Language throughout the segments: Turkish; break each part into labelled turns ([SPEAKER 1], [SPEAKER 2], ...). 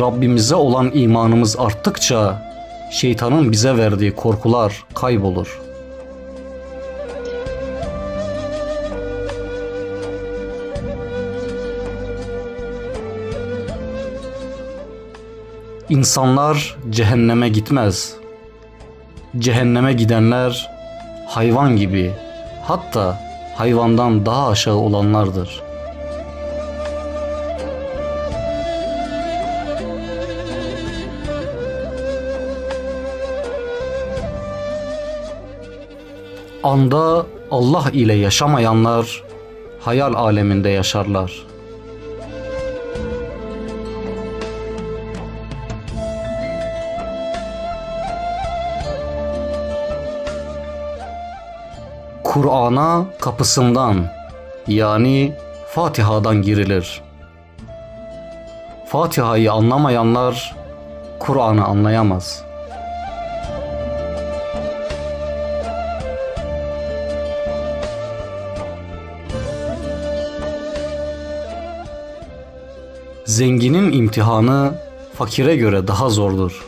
[SPEAKER 1] Rabbimize olan imanımız arttıkça şeytanın bize verdiği korkular kaybolur. İnsanlar cehenneme gitmez. Cehenneme gidenler hayvan gibi hatta hayvandan daha aşağı olanlardır. Anda Allah ile yaşamayanlar hayal aleminde yaşarlar. Kur'an'a kapısından yani Fatiha'dan girilir. Fatiha'yı anlamayanlar Kur'an'ı anlayamaz. Zenginin imtihanı fakire göre daha zordur.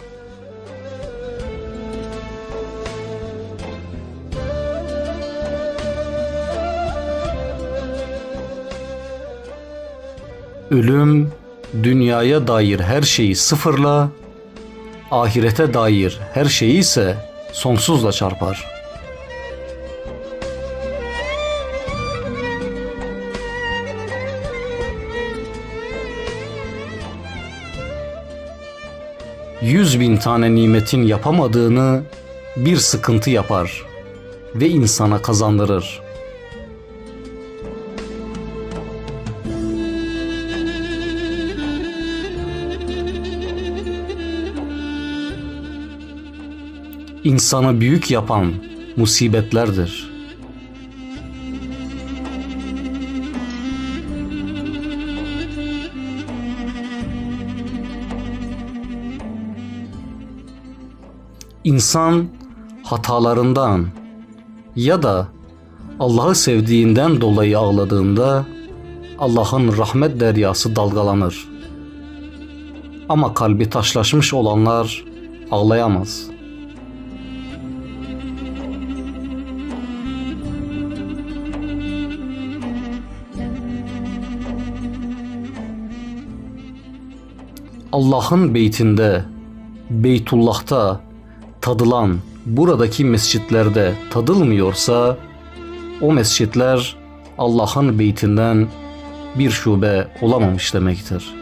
[SPEAKER 1] Ölüm dünyaya dair her şeyi sıfırla, ahirete dair her şeyi ise sonsuzla çarpar. Yüz bin tane nimetin yapamadığını bir sıkıntı yapar ve insana kazandırır. insanı büyük yapan musibetlerdir. İnsan hatalarından ya da Allah'ı sevdiğinden dolayı ağladığında Allah'ın rahmet deryası dalgalanır. Ama kalbi taşlaşmış olanlar ağlayamaz.'' Allah'ın beytinde, Beytullah'ta tadılan buradaki mescitlerde tadılmıyorsa o mescitler Allah'ın beytinden bir şube olamamış demektir.